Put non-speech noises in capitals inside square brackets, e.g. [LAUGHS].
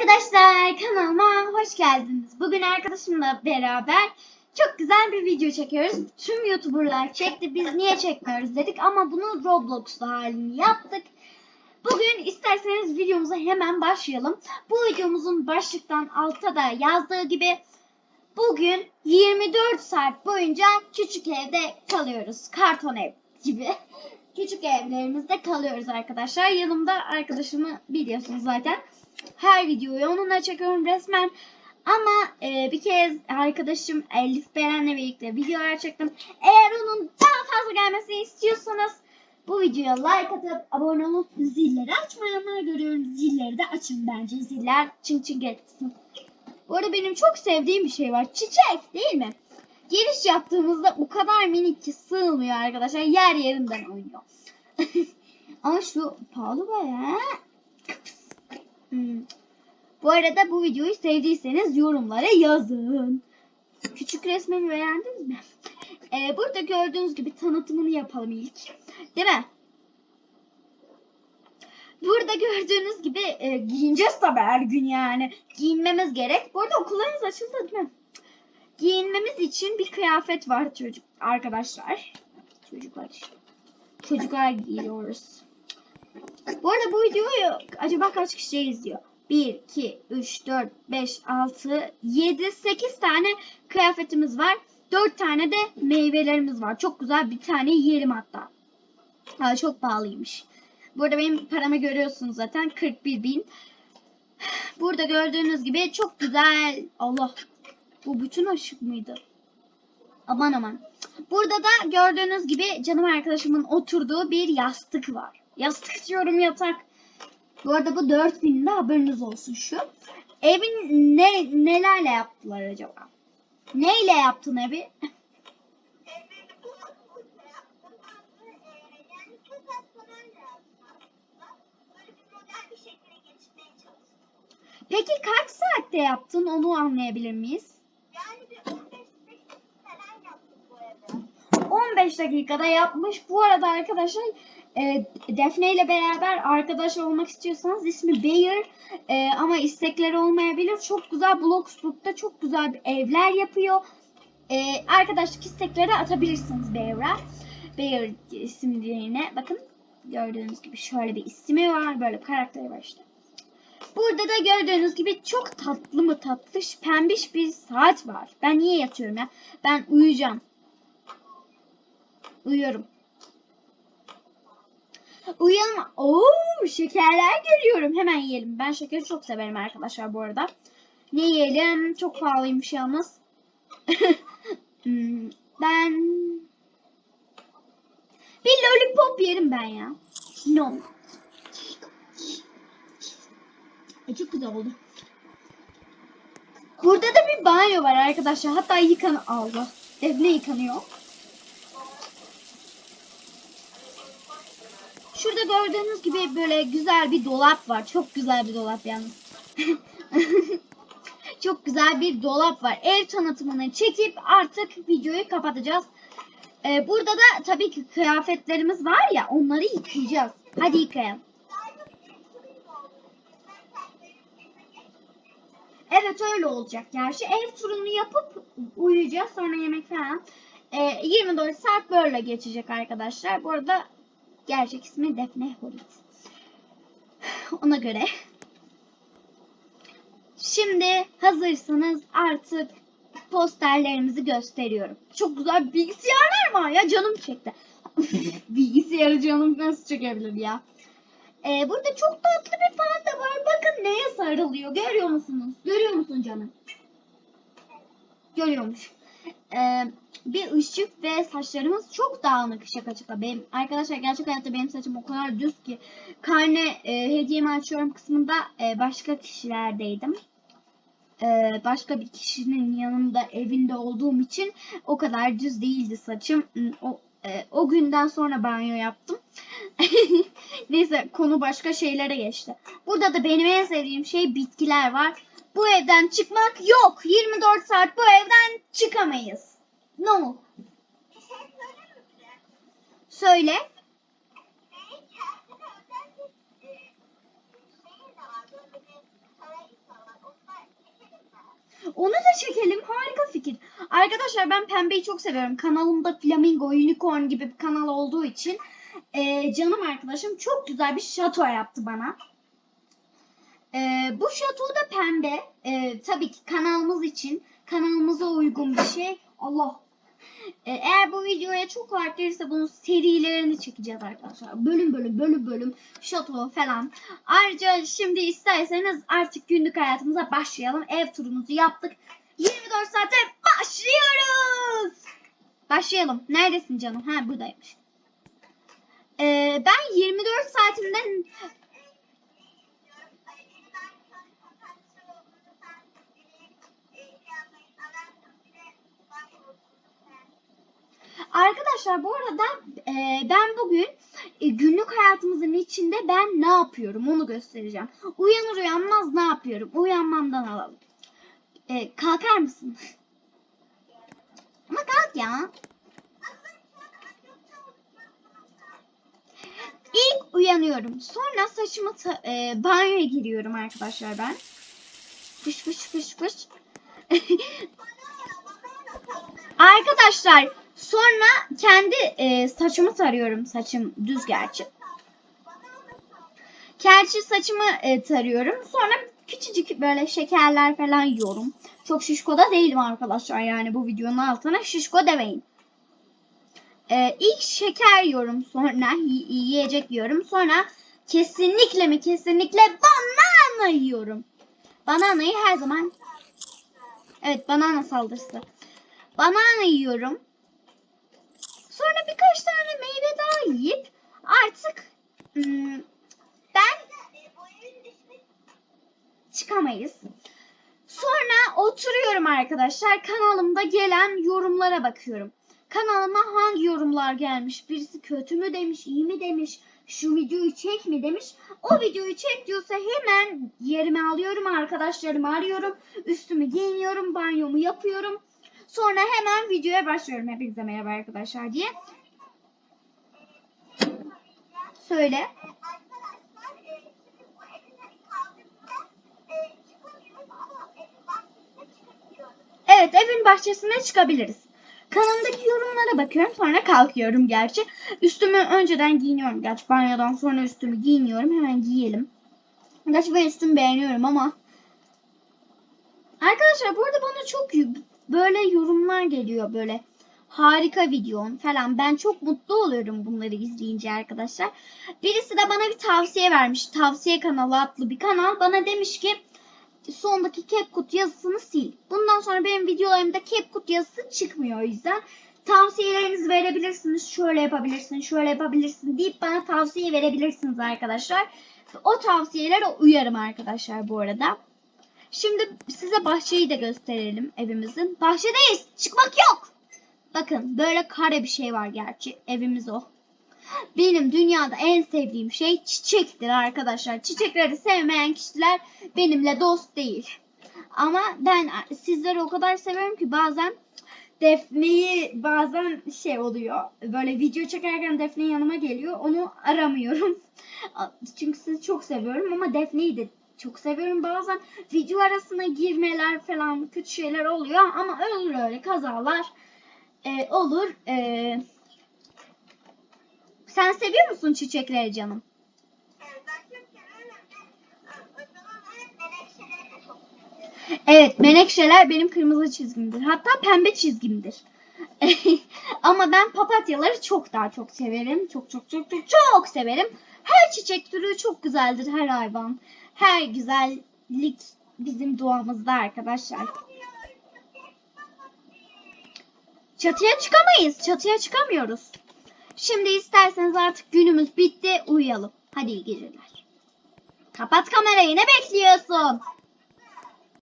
Arkadaşlar kanalıma hoş geldiniz. Bugün arkadaşımla beraber çok güzel bir video çekiyoruz. Tüm YouTuber'lar çekti. Biz niye çekmiyoruz dedik ama bunu Roblox'ta halini yaptık. Bugün isterseniz videomuza hemen başlayalım. Bu videomuzun başlıktan altta da yazdığı gibi bugün 24 saat boyunca küçük evde kalıyoruz. Karton ev gibi. Küçük evlerimizde kalıyoruz arkadaşlar. Yanımda arkadaşımı biliyorsunuz zaten. Her videoyu onunla çekiyorum resmen. Ama e, bir kez arkadaşım Elif Beren'le birlikte videolar çektim. Eğer onun daha fazla gelmesini istiyorsanız bu videoya like atıp abone olup zilleri açmayanlar görüyorum. Zilleri de açın bence. Ziller çın çın geçsin. Bu arada benim çok sevdiğim bir şey var. Çiçek değil mi? Giriş yaptığımızda o kadar minik ki sığmıyor arkadaşlar. Yer yerinden oynuyor. [LAUGHS] Ama şu pahalı bayağı. Hmm. Bu arada bu videoyu sevdiyseniz yorumlara yazın. Küçük resmimi beğendiniz mi? [LAUGHS] Ee, burada gördüğünüz gibi tanıtımını yapalım ilk. Değil mi? Burada gördüğünüz gibi e, giyineceğiz tabii her gün yani. Giyinmemiz gerek. Bu arada okullarımız açıldı değil mi? Giyinmemiz için bir kıyafet var çocuk arkadaşlar. Çocuklar işte. Çocuklar giyiyoruz. Bu arada bu videoyu acaba kaç kişi izliyor? 1, 2, 3, 4, 5, 6, 7, 8 tane kıyafetimiz var. 4 tane de meyvelerimiz var. Çok güzel bir tane yiyelim hatta. Ha, çok pahalıymış. Burada benim paramı görüyorsunuz zaten 41 bin. Burada gördüğünüz gibi çok güzel. Allah bu bütün aşık mıydı? Aman aman. Burada da gördüğünüz gibi canım arkadaşımın oturduğu bir yastık var. Yastık diyorum yatak. Bu arada bu 4000 de haberiniz olsun şu. Evin ne nelerle yaptılar acaba? Neyle yaptın evi? Peki kaç saatte yaptın onu anlayabilir miyiz? 15 dakikada yapmış. Bu arada arkadaşlar e, Defne ile beraber arkadaş olmak istiyorsanız ismi Bayer E, ama istekleri olmayabilir. Çok güzel Bloxburg'da çok güzel evler yapıyor. E, arkadaşlık istekleri atabilirsiniz Bayer'a. Bayer isimlerine bakın gördüğünüz gibi şöyle bir ismi var. Böyle bir karakteri var işte. Burada da gördüğünüz gibi çok tatlı mı tatlış pembiş bir saat var. Ben niye yatıyorum ya? Ben uyuyacağım. Uyuyorum. Uyuyalım. Oo, şekerler görüyorum. Hemen yiyelim. Ben şekeri çok severim arkadaşlar bu arada. Ne yiyelim? Çok pahalıymış yalnız. [LAUGHS] Hmm, ben bir lollipop yerim ben ya. No. Ay, çok güzel oldu. Burada da bir banyo var arkadaşlar. Hatta yıkan Allah. Defne yıkanıyor. Şurada gördüğünüz gibi böyle güzel bir dolap var. Çok güzel bir dolap yalnız. [LAUGHS] Çok güzel bir dolap var. Ev tanıtımını çekip artık videoyu kapatacağız. Ee, burada da tabii ki kıyafetlerimiz var ya onları yıkayacağız. Hadi yıkayalım. Evet öyle olacak gerçi. Ev turunu yapıp uyuyacağız. Sonra yemek falan. Ee, 24 saat böyle geçecek arkadaşlar. Bu arada gerçek ismi Defne Holit. Ona göre. Şimdi hazırsanız artık posterlerimizi gösteriyorum. Çok güzel bilgisayarlar var ya canım çekti. [LAUGHS] Bilgisayarı canım nasıl çekebilir ya? Ee, burada çok tatlı bir panda var. Bakın neye sarılıyor. Görüyor musunuz? Görüyor musun canım? Görüyormuş. Ee, bir ışık ve saçlarımız çok dağınık şaka şaka. Benim, arkadaşlar gerçek hayatta benim saçım o kadar düz ki karne e, hediyemi açıyorum kısmında e, başka kişilerdeydim. E, başka bir kişinin yanında evinde olduğum için o kadar düz değildi saçım. O, e, o günden sonra banyo yaptım. [LAUGHS] Neyse konu başka şeylere geçti. Burada da benim en sevdiğim şey bitkiler var. Bu evden çıkmak yok. 24 saat bu evden çıkamayız. No. Söyle. Onu da çekelim. Harika fikir. Arkadaşlar ben pembeyi çok seviyorum. Kanalımda Flamingo Unicorn gibi bir kanal olduğu için e, canım arkadaşım çok güzel bir şato yaptı bana. E, bu şato da pembe. E, tabii ki kanalımız için kanalımıza uygun bir şey. Allah. E, eğer bu videoya çok like gelirse bunun serilerini çekeceğiz arkadaşlar. Bölüm bölüm bölüm bölüm şato falan. Ayrıca şimdi isterseniz artık günlük hayatımıza başlayalım. Ev turumuzu yaptık. 24 saate başlıyoruz. Başlayalım. Neredesin canım? Ha buradaymış. Ee, ben 24 saatimden Arkadaşlar bu arada e, ben bugün e, günlük hayatımızın içinde ben ne yapıyorum onu göstereceğim. Uyanır uyanmaz ne yapıyorum? Uyanmamdan alalım. E, kalkar mısın? Ama kalk ya. İlk uyanıyorum. Sonra saçımı e, banyoya giriyorum arkadaşlar ben. Fış fış fış fış. [LAUGHS] Arkadaşlar sonra kendi e, saçımı tarıyorum. Saçım düz gerçi. Gerçi saçımı e, tarıyorum. Sonra küçücük böyle şekerler falan yiyorum. Çok şişko da değilim arkadaşlar yani bu videonun altına şişko demeyin. E, ilk şeker yiyorum sonra yiyecek yiyorum. Sonra kesinlikle mi kesinlikle banana yiyorum. Bananayı her zaman Evet banana saldırısı. Banana yiyorum. Sonra birkaç tane meyve daha yiyip artık hmm, ben çıkamayız. Sonra oturuyorum arkadaşlar. Kanalımda gelen yorumlara bakıyorum. Kanalıma hangi yorumlar gelmiş? Birisi kötü mü demiş, iyi mi demiş, şu videoyu çek mi demiş. O videoyu çek diyorsa hemen yerime alıyorum, arkadaşlarımı arıyorum, üstümü giyiniyorum, banyomu yapıyorum. Sonra hemen videoya başlıyorum. Hepinize merhaba arkadaşlar diye. Söyle. Evet evin bahçesine çıkabiliriz. Kanalımdaki yorumlara bakıyorum sonra kalkıyorum gerçi. Üstümü önceden giyiniyorum. Gerçi banyodan sonra üstümü giyiniyorum. Hemen giyelim. Gerçi ben üstümü beğeniyorum ama. Arkadaşlar burada bana çok böyle yorumlar geliyor böyle. Harika videon falan. Ben çok mutlu oluyorum bunları izleyince arkadaşlar. Birisi de bana bir tavsiye vermiş. Tavsiye kanalı adlı bir kanal. Bana demiş ki sondaki CapCut yazısını sil. Bundan sonra benim videolarımda CapCut yazısı çıkmıyor o yüzden. Tavsiyelerinizi verebilirsiniz. Şöyle yapabilirsin, şöyle yapabilirsin deyip bana tavsiye verebilirsiniz arkadaşlar. O tavsiyelere uyarım arkadaşlar bu arada. Şimdi size bahçeyi de gösterelim evimizin. Bahçedeyiz. Çıkmak yok. Bakın böyle kare bir şey var gerçi. Evimiz o. Benim dünyada en sevdiğim şey çiçektir arkadaşlar. Çiçekleri sevmeyen kişiler benimle dost değil. Ama ben sizleri o kadar seviyorum ki bazen Defne'yi bazen şey oluyor. Böyle video çekerken Defne yanıma geliyor. Onu aramıyorum. [LAUGHS] Çünkü sizi çok seviyorum ama Defne'yi de çok seviyorum. Bazen video arasına girmeler falan kötü şeyler oluyor ama olur öyle kazalar e, olur. E, sen seviyor musun çiçekleri canım? Evet, menekşeler benim kırmızı çizgimdir. Hatta pembe çizgimdir. [LAUGHS] Ama ben papatyaları çok daha çok severim. Çok çok çok çok çok severim. Her çiçek türü çok güzeldir her hayvan. Her güzellik bizim doğamızda arkadaşlar. Çatıya çıkamayız. Çatıya çıkamıyoruz. Şimdi isterseniz artık günümüz bitti. Uyuyalım. Hadi iyi geceler. Kapat kamerayı. Ne bekliyorsun?